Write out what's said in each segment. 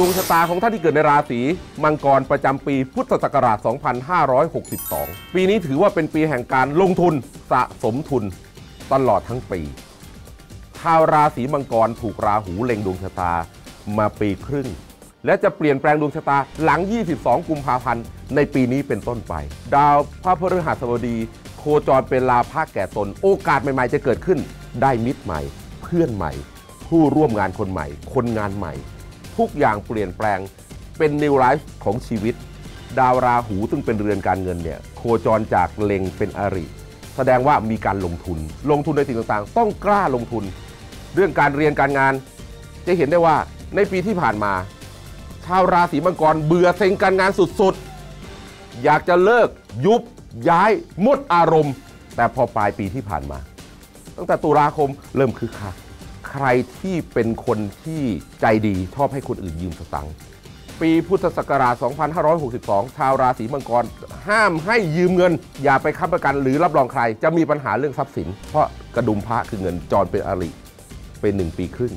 ดวงชะตาของท่านที่เกิดในราศีมังกรประจำปีพุทธศักราช 2562 ปีนี้ถือว่าเป็นปีแห่งการลงทุนสะสมทุนตลอดทั้งปีชาวราศีมังกรถูกราหูเล็งดวงชะตามาปีครึ่ง และจะเปลี่ยนแปลงดวงชะตาหลัง 22 กุมภาพันธ์ในปีนี้เป็นต้นไป ดาวพระพฤหัสบดี โคจรเป็นลาภะแก่ตน โอกาสใหม่ ๆ จะเกิดขึ้น ได้มิตรใหม่ เพื่อนใหม่ ผู้ร่วมงานคนใหม่ คนงานใหม่ ทุกอย่างเปลี่ยนแปลงเป็นนิวไลฟ์ของชีวิต ดาวราหูซึ่งเป็นเรือนการเงินเนี่ยโคจรจากเล็งเป็นอริ แสดงว่ามีการลงทุน ลงทุนในสิ่งต่างๆ ต้องกล้าลงทุน เรื่องการเรียนการงาน จะเห็นได้ว่าในปีที่ผ่านมา ชาวราศีมังกรเบื่อเซ็งการงานสุดๆ อยากจะเลิกยุบย้ายหมดอารมณ์ แต่พอปลายปีที่ผ่านมา ตั้งแต่ตุลาคมเริ่มคึกคัก ใครที่เป็นคนที่ใจดีชอบให้คนอื่นยืมสตังค์ปีพุทธศักราช 2562 ชาวราศีมังกร ห้ามให้ยืมเงิน อย่าไปค้ำประกันหรือรับรองใคร จะมีปัญหาเรื่องทรัพย์สิน เพราะกระดุมพระคือเงินจรเป็นอริเป็นหนึ่งปีครึ่ง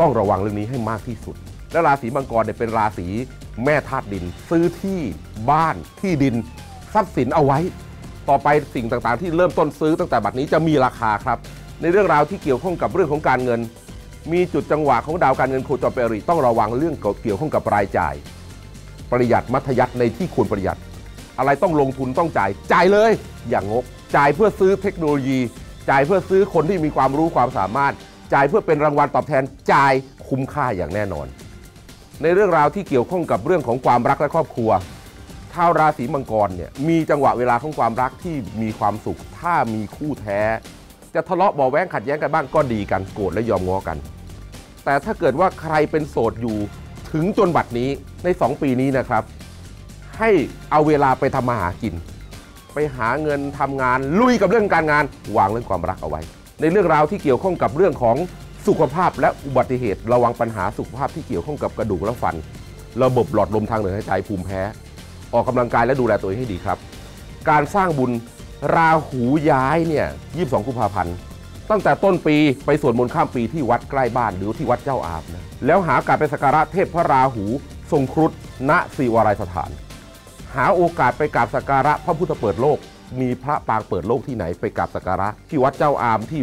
ต้องระวังเรื่องนี้ให้มากที่สุด และราศีมังกรเนี่ยเป็นราศีแม่ธาตุดิน ซื้อที่บ้านที่ดินทรัพย์สินเอาไว้ ต่อไปสิ่งต่างๆ ที่เริ่มต้นซื้อตั้งแต่บัดนี้จะมีราคาครับ ในเรื่องราวที่เกี่ยวข้องกับเรื่องของการเงิน มีจุดจังหวะของดาวการเงินโคจรเปอริต้องระวังเรื่องเกี่ยวข้องกับรายจ่าย ประหยัดมัธยัติในที่ควรประหยัด อะไรต้องลงทุนต้องจ่ายจ่ายเลย อย่างงกจ่ายเพื่อซื้อเทคโนโลยี จ่ายเพื่อซื้อคนที่มีความรู้ความสามารถ จ่ายเพื่อเป็นรางวัลตอบแทนจ่ายคุ้มค่าอย่างแน่นอน ในเรื่องราวที่เกี่ยวข้องกับเรื่องของความรักและครอบครัวชาวราศีมังกรเนี่ยมีจังหวะเวลาของความรักที่มีความสุข ถ้ามีคู่แท้ จะทะเลาะบาะแว้งขัดแย้งกันบ้างก็ดีกันโกรธและยอมง้อกัน แต่ถ้าเกิดว่าใครเป็นโสดอยู่ถึงจนบัดนี้ใน 2 ปีนี้นะครับ ให้เอาเวลาไปทำมาหากิน ไปหาเงินทำงานลุยกับเรื่องการงานวางเรื่องความรักเอาไว้ ในเรื่องราวที่เกี่ยวข้องกับเรื่องของสุขภาพและอุบัติเหตุระวังปัญหาสุขภาพที่เกี่ยวข้องกับกระดูกและฟัน ระบบหลอดลมทางเดินหายใจภูมิแพ้ ออกกำลังกายและดูแลตัวเองให้ดีครับ การสร้างบุญ ราหูย้ายเนี่ย22กุมภาพันธ์ตั้งแต่ต้นปีไปสวดมนต์ข้ามปีที่วัดใกล้บ้านหรือที่วัดเจ้าอามนะแล้วหาการไปสักการะเทพพระราหู ทรงครุฑณศิวารายสถาน หาโอกาสไปกราบสักการะพระพุทธเปิดโลก มีพระปางเปิดโลกที่ไหนไปกราบสักการะ ที่วัดเจ้าอามที่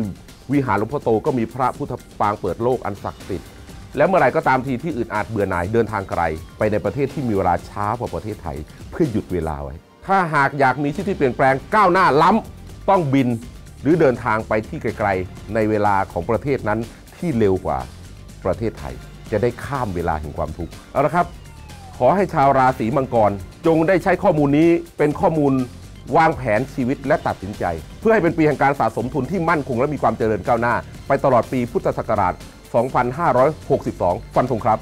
วิหารหลวงพ่อโตก็มีพระพุทธปางเปิดโลกอันศักดิ์สิทธิ์แล้วเมื่อไรก็ตามทีที่อึดอัดเบื่อหน่ายเดินทางไกล ไปในประเทศที่มีเวลาช้ากว่าประเทศไทย เพื่อหยุดเวลาไว้ ถ้าหากอยากมีชีวิตที่เปลี่ยนแปลงก้าวหน้าล้ำต้องบินหรือเดินทางไปที่ไกลๆ ในเวลาของประเทศนั้นที่เร็วกว่าประเทศไทย จะได้ข้ามเวลาแห่งความทุกข์เอาละครับ ขอให้ชาวราศีมังกร จงได้ใช้ข้อมูลนี้เป็นข้อมูลวางแผนชีวิตและตัดสินใจ เพื่อให้เป็นปีแห่งการสะสมทุนที่มั่นคงและมีความเจริญก้าวหน้า ไปตลอดปีพุทธศักราช 2562 ฟันธงครับ